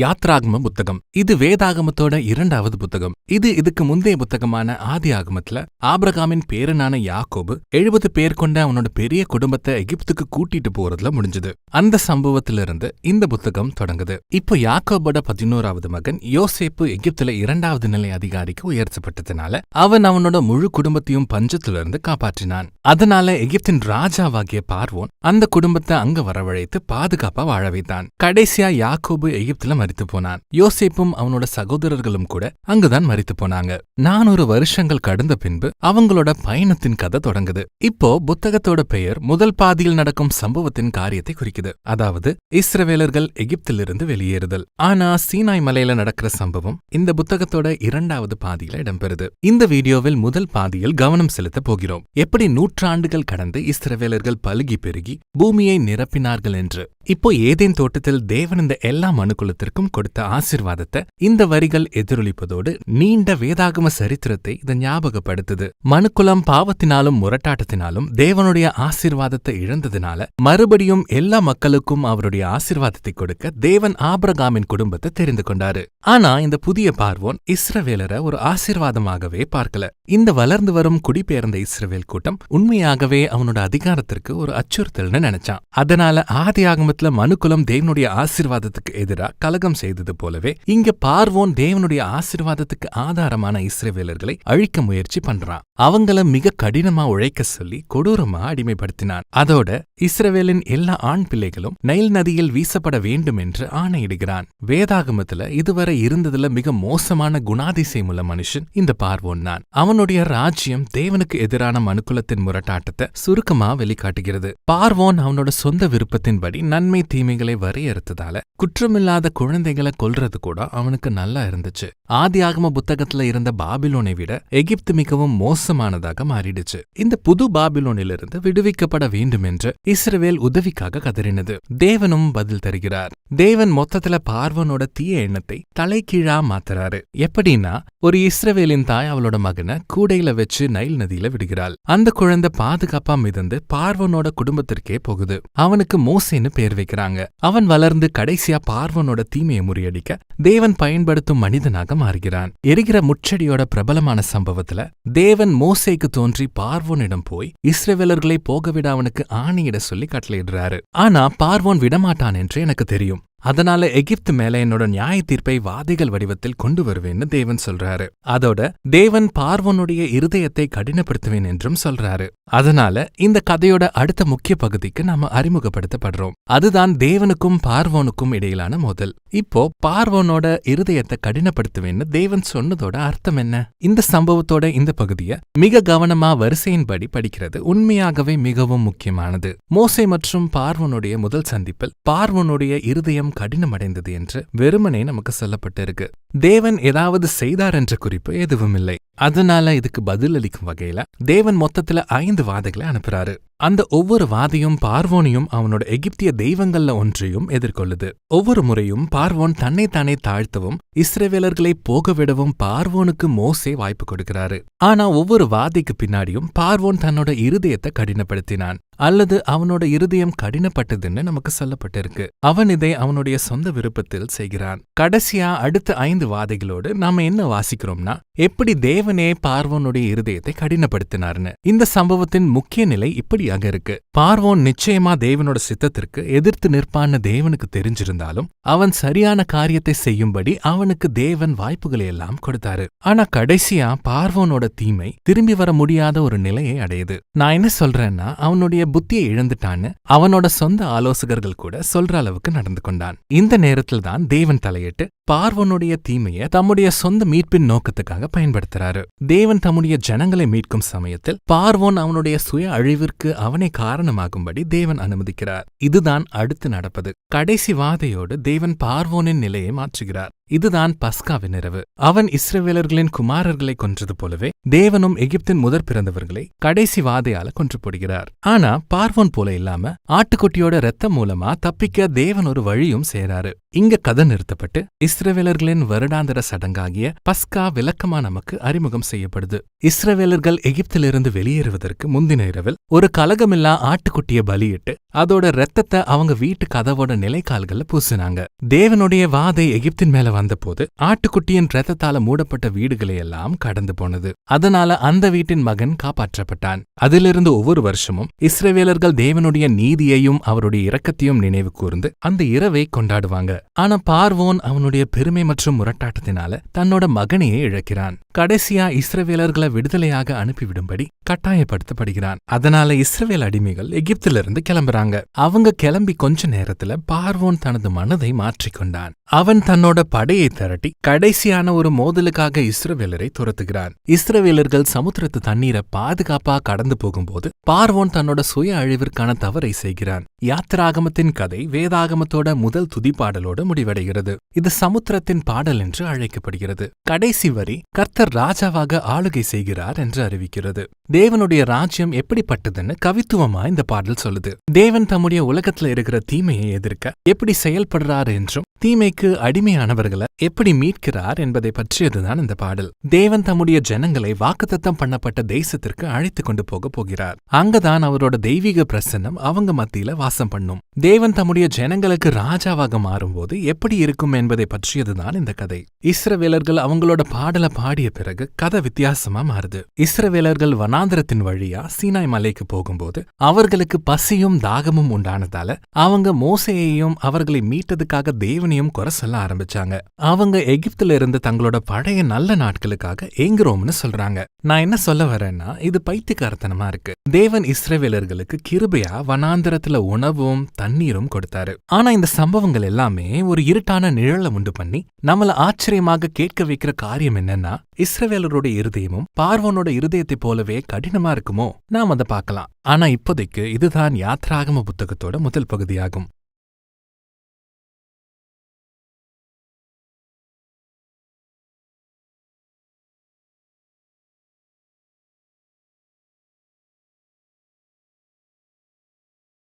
யாத்ராகம புத்தகம். இது வேதாகமத்தோட இரண்டாவது புத்தகம். இது இதுக்கு முந்தைய புத்தகமான ஆதி ஆகமத்துல ஆபிரகாமின் பேரனான யாக்கோபு எழுபது பேர் கொண்ட அவனோட பெரிய குடும்பத்தை எகிப்துக்கு கூட்டிட்டு போறதுல முடிஞ்சது. அந்த சம்பவத்திலிருந்து இந்த புத்தகம் தொடங்குது. இப்போ யாக்கோபோட பதினோராவது மகன் யோசேப்பு எகிப்துல இரண்டாவது நிலை அதிகாரிக்கு உயர்த்தப்பட்டதுனால அவன் அவனோட முழு குடும்பத்தையும் பஞ்சத்திலிருந்து காப்பாற்றினான். அதனால எகிப்தின் ராஜாவாகிய பார்வோன் அந்த குடும்பத்தை அங்க வரவழைத்து பாதுகாப்பா வாழ வைத்தான். கடைசியா யாக்கோபு எகிப்துல மறித்து போனான். யோசேப்பும் அவனோட சகோதரர்களும் கூட அங்குதான் மறித்து போனாங்க. நானூறு வருஷங்கள் கடந்த பின்பு அவங்களோட பயணத்தின் கதை தொடங்குது. இப்போ புத்தகத்தோட பெயர் முதல் பாதியில் நடக்கும் சம்பவத்தின் காரியத்தை குறிக்குது. அதாவது இஸ்ரவேலர்கள் எகிப்திலிருந்து வெளியேறுதல். ஆனா சீனாய் மலையில நடக்கிற சம்பவம் இந்த புத்தகத்தோட இரண்டாவது பாதியில இடம்பெறுது. இந்த வீடியோவில் முதல் பாதியில் கவனம் செலுத்த போகிறோம். எப்படி நூற்றாண்டுகள் கடந்து இஸ்ரவேலர்கள் பழுகி பெருகி பூமியை நிரப்பினார்கள் என்று. இப்போ ஏதேன் தோட்டத்தில் தேவன் இந்த எல்லா மனுக்குலத்திற்கும் கொடுத்த ஆசிர்வாதத்தை இந்த வரிகள் எதிரொலிப்பதோடு நீண்ட வேதாகம சரித்திரத்தை இது ஞாபகப்படுத்துது. மனுக்குலம் பாவத்தினாலும் முரட்டாட்டத்தினாலும் தேவனுடைய ஆசிர்வாதத்தை இழந்ததினால மறுபடியும் எல்லா மக்களுக்கும் அவருடைய ஆசிர்வாதத்தை கொடுக்க தேவன் ஆபிரகாமின் குடும்பத்தை தெரிந்து கொண்டாரு. ஆனா இந்த புதிய பார்வோன் இஸ்ரவேலரை ஒரு ஆசிர்வாதமாகவே பார்க்கல. இந்த வளர்ந்து வரும் குடிபெயர்ந்த இஸ்ரவேல் கூட்டம் உண்மையாகவே அவனோட அதிகாரத்திற்கு ஒரு அச்சுறுத்தல்னு நினைச்சான். அதனால ஆதி ஆகமத்துல மனுக்குலம் தேவனுடைய ஆசிர்வாதத்துக்கு எதிரா கலகம் செய்தது போலவே இங்க பார்வோன் தேவனுடைய ஆசிர்வாதத்துக்கு ஆதாரமான இஸ்ரேவேலர்களை அழிக்க முயற்சி பண்றான். அவங்கள மிக கடினமா உழைக்க சொல்லி கொடூரமா அடிமைப்படுத்தினான். அதோட இஸ்ரவேலின் எல்லா ஆண் பிள்ளைகளும் நைல் நதியில் வீசப்பட வேண்டும் என்று ஆணையிடுகிறான். வேதாகமத்துல இதுவரை இருந்ததுல மிக மோசமான குணாதிசயமுள்ள மனுஷன் இந்த பார்வோன் தான். அவனுடைய ராஜ்யம் தேவனுக்கு எதிரான மனுக்குலத்தின் முரட்டாட்டத்தை சுருக்கமா வெளிக்காட்டுகிறது. பார்வோன் அவனோட சொந்த விருப்பத்தின்படி நன்மை தீமைகளை வரையறுத்ததால குற்றமில்லாத குழந்தைகளை கொல்றது கூட அவனுக்கு நல்லா இருந்துச்சு. ஆதியாகம புத்தகத்துல இருந்த பாபிலோனை விட எகிப்து மிகவும் மோசமானதாக மாறிடுச்சு. இந்த புது பாபிலோனிலிருந்து விடுவிக்கப்பட வேண்டும் என்று இஸ்ரவேல் உதவிக்காக கதறினது. தேவனும் பதில் தருகிறார். தேவன் மொத்தத்துல பார்வனோட தீய எண்ணத்தை தலைகீழா மாத்துறாரு. எப்படின்னா ஒரு இஸ்ரவேலின் தாய் அவளோட மகனை கூடையில வச்சு நைல் நதியில விடுகிறாள். அந்த குழந்தை பாதுகாப்பா மிதந்து பார்வனோட குடும்பத்திற்கே போகுது. அவனுக்கு மோசேன்னு பேர் வைக்கிறாங்க. அவன் வளர்ந்து கடைசியா பார்வனோட தீமையை முறியடிக்க தேவன் பயன்படுத்தும் மனிதனாக மாறுகிறான். எரிகிற முச்செடியோட பிரபலமான சம்பவத்துல தேவன் மோசைக்கு தோன்றி பார்வோனிடம் போய் இஸ்ரவேலர்களை போகவிட அவனுக்கு ஆணையிட சொல்லி கட்டளையிடுறாரு. ஆனா பார்வோன் விடமாட்டான் என்று எனக்கு தெரியும். அதனால எகிப்து மேல என்னோட நியாய தீர்ப்பை வாதிகள் வடிவத்தில் கொண்டு வருவேன்னு தேவன் சொல்றாரு. அதோட தேவன் பார்வனுடைய இருதயத்தை கடினப்படுத்துவேன் என்றும் சொல்றாரு. அதனால இந்த கதையோட அடுத்த முக்கிய பகுதிக்கு நாம அறிமுகப்படுத்தப்படுறோம். அதுதான் தேவனுக்கும் பார்வோனுக்கும் இடையிலான மோதல். இப்போ பார்வோனோட இருதயத்தை கடினப்படுத்துவேன்னு தேவன் சொன்னதோட அர்த்தம் என்ன? இந்த சம்பவத்தோட இந்த பகுதிய மிக கவனமா வரிசையின்படி படிக்கிறது உண்மையாகவே மிகவும் முக்கியமானது. மோசை மற்றும் பார்வனுடைய முதல் சந்திப்பில் பார்வனுடைய இருதயம் கடினமடைந்தது என்று வெறுமனே நமக்கு சொல்லப்பட்டிருக்கு. தேவன் ஏதாவது செய்தார் என்ற குறிப்பு எதுவும் இல்லை. அதனால இதுக்கு பதிலளிக்கும் வகையில தேவன் மொத்தத்துல ஐந்து வாதைகளை அனுப்புறாரு. அந்த ஒவ்வொரு வாதியும் பார்வோனையும் அவனோட எகிப்திய தெய்வங்கள்ல ஒன்றையும் எதிர்கொள்ளுது. ஒவ்வொரு முறையும் பார்வோன் தன்னைத்தானே தாழ்த்தவும் இஸ்ரேவேலர்களை போக விடவும் பார்வோனுக்கு மோசே வாய்ப்பு கொடுக்கிறாரு. ஆனா ஒவ்வொரு வாதிக்கு பின்னாடியும் பார்வோன் தன்னோட இருதயத்தை கடினப்படுத்தினான். அல்லது அவனோட இருதயம் கடினப்பட்டதுன்னு நமக்கு சொல்லப்பட்டிருக்கு. அவன் இதை அவனுடைய சொந்த விருப்பத்தில் செய்கிறான். கடைசியா அடுத்த ஐந்து வாதைகளோடு நாம என்ன வாசிக்கிறோம்னா எப்படி தேவனே பார்வோனுடைய இருதயத்தை கடினப்படுத்தினார்னு. இந்த சம்பவத்தின் முக்கிய நிலை இப்படியாக இருக்கு. பார்வோன் நிச்சயமா தேவனோட சித்தத்திற்கு எதிர்த்து நிற்பான்னு தேவனுக்கு தெரிஞ்சிருந்தாலும் அவன் சரியான காரியத்தை செய்யும்படி அவனுக்கு தேவன் வாய்ப்புகளை எல்லாம் கொடுத்தாரு. ஆனா கடைசியா பார்வோனோட தீமை திரும்பி வர முடியாத ஒரு நிலையை அடையுது. நான் என்ன சொல்றேன்னா அவனுடைய புத்தியை இழந்துட்டான்னு அவனோட சொந்த ஆலோசகர்கள் கூட சொல்ற அளவுக்கு நடந்து கொண்டான். இந்த நேரத்தில் தான் தேவன் தலையிட்டு பார்வனுடைய தீமையை தம்முடைய சொந்த மீட்பின் நோக்கத்துக்காக பயன்படுத்துறாரு. தேவன் தம்முடைய ஜனங்களை மீட்கும் சமயத்தில் பார்வோன் அவனுடைய சுய அழிவிற்கு அவனை காரணமாகும்படி தேவன் அனுமதிக்கிறார். இதுதான் அடுத்து நடப்பது. கடைசி வாதையோடு தேவன் பார்வோனின் நிலையை மாற்றுகிறார். இதுதான் பஸ்காவின் இரவு அவன் இஸ்ரவேலர்களின் குமாரர்களை கொன்றது போலவே தேவனும் எகிப்தின் முதற் பிறந்தவர்களை கடைசி வாதையால கொன்று போடுகிறார். ஆனா பார்வோன் போல இல்லாம ஆட்டுக்குட்டியோட ரத்தம் மூலமா தப்பிக்க தேவன் ஒரு வழியும் செய்றாரு. இங்க கதை நிறுத்தப்பட்டு இஸ்ரவேலர்களின் வருடாந்திர சடங்காகிய பஸ்கா விளக்கமா நமக்கு அறிமுகம் செய்யப்படுது. இஸ்ரவேலர்கள் எகிப்திலிருந்து வெளியேறுவதற்கு முந்தின இரவில் ஒரு கலகமில்லா ஆட்டுக்குட்டிய பலியிட்டு அதோட ரத்தத்தை அவங்க வீட்டு கதவோட நிலைக்கால்கள்ல பூசினாங்க. தேவனுடைய வாதை எகிப்தின் மேல வந்தபோது ஆட்டுக்குட்டியின் ரத்தத்தால மூடப்பட்ட வீடுகளை எல்லாம் கடந்து போனது. அதனால அந்த வீட்டின் மகன் காப்பாற்றப்பட்டான். அதிலிருந்து ஒவ்வொரு வருஷமும் இஸ்ரவேலர்கள் தேவனுடைய நீதியையும் அவருடைய இரக்கத்தையும் நினைவு கூர்ந்து அந்த இரவை கொண்டாடுவாங்க. ஆனா பார்வோன் அவனுடைய பெருமை மற்றும் முரட்டாட்டத்தினால தன்னோட மகனையே இழக்கிறான். கடைசியா இஸ்ரவேலர்களை விடுதலையாக அனுப்பிவிடும்படி கட்டாயப்படுத்தப்படுகிறான். அதனால இஸ்ரவேல் அடிமைகள் எகிப்திலிருந்து கிளம்புறாங்க. அவங்க கிளம்பி கொஞ்ச நேரத்துல பார்வோன் தனது மனதை மாற்றிக்கொண்டான். அவன் தன்னோட படையை திரட்டி கடைசியான ஒரு மோதலுக்காக இஸ்ரவேலரை துரத்துகிறான். இஸ்ரவேலர்கள் சமுத்திரத்து தண்ணீரை பாதுகாப்பா கடந்து போகும்போது பார்வோன் தன்னோட சுய அழிவிற்கான தவறை செய்கிறான். யாத்திராகமத்தின் கதை வேதாகமத்தோட முதல் துதிப்பாடலோடு முடிவடைகிறது. இது சமுத்திரத்தின் பாடல் என்று அழைக்கப்படுகிறது. கடைசி வரி கர்த்தர் ராஜாவாக ஆளுகை செய்கிறார் என்று அறிவிக்கிறது. தேவனுடைய ராஜ்யம் எப்படிப்பட்டதுன்னு கவித்துவமா இந்த பாடல் சொல்லுது. தேவன் தம்முடைய உலகத்துல இருக்கிற தீமையை எதிர்க்க எப்படி செயல்படுறார் என்றும் தீமைக்கு அடிமையானவர்களை எப்படி மீட்கிறார் என்பதை பற்றியதுதான் இந்த பாடல். தேவன் தம்முடைய ஜனங்களை வாக்குத்தத்தம் பண்ணப்பட்ட தேசத்திற்கு அழைத்து கொண்டு போக போகிறார். அங்கதான் அவரோட தெய்வீக பிரசன்னம் அவங்க மத்தியில வாசம் பண்ணும். தேவன் தம்முடைய ஜனங்களுக்கு ராஜாவாக மாறும்போது எப்படி இருக்கும் என்பதை பற்றியதுதான் இந்த கதை. இஸ்ரவேலர்கள் அவங்களோட பாடல பாடிய பிறகு கதை வித்தியாசமா மாறுது. இஸ்ரவேலர்கள் வனாந்திரத்தின் வழியா சீனாய் மலைக்கு போகும்போது அவர்களுக்கு பசியும் தாகமும் உண்டானதால அவங்க மோசையையும் அவர்களை மீட்டதுக்காக தேவனையும் குறை சொல்ல ஆரம்பிச்சாங்க. அவங்க எகிப்துல இருந்து தங்களோட பழைய நல்ல நாட்களுக்காக ஏங்குறோம்னு சொல்றாங்க. நான் என்ன சொல்ல வரேன்னா இது பைத்தியக்காரத்தனமா இருக்கு. தேவன் இஸ்ரவேலர்களுக்கு கிருபையா வனாந்திரத்துல உணவும் தண்ணீரும் கொடுத்தாரு. ஆனா இந்த சம்பவங்கள் எல்லாமே ஒரு இருட்டான நிழலை உண்டு பண்ணி நம்மள ஆச்சரியமாக கேட்க வைக்கிற காரியம் என்னன்னா இஸ்ரவேலரோட இருதயமும் பார்வோனோட இருதயத்தைப் போலவே கடினமா இருக்குமோ? நாம் அதை பார்க்கலாம். ஆனா இப்போதைக்கு இதுதான் யாத்ராகம புத்தகத்தோட முதல் பகுதியாகும்.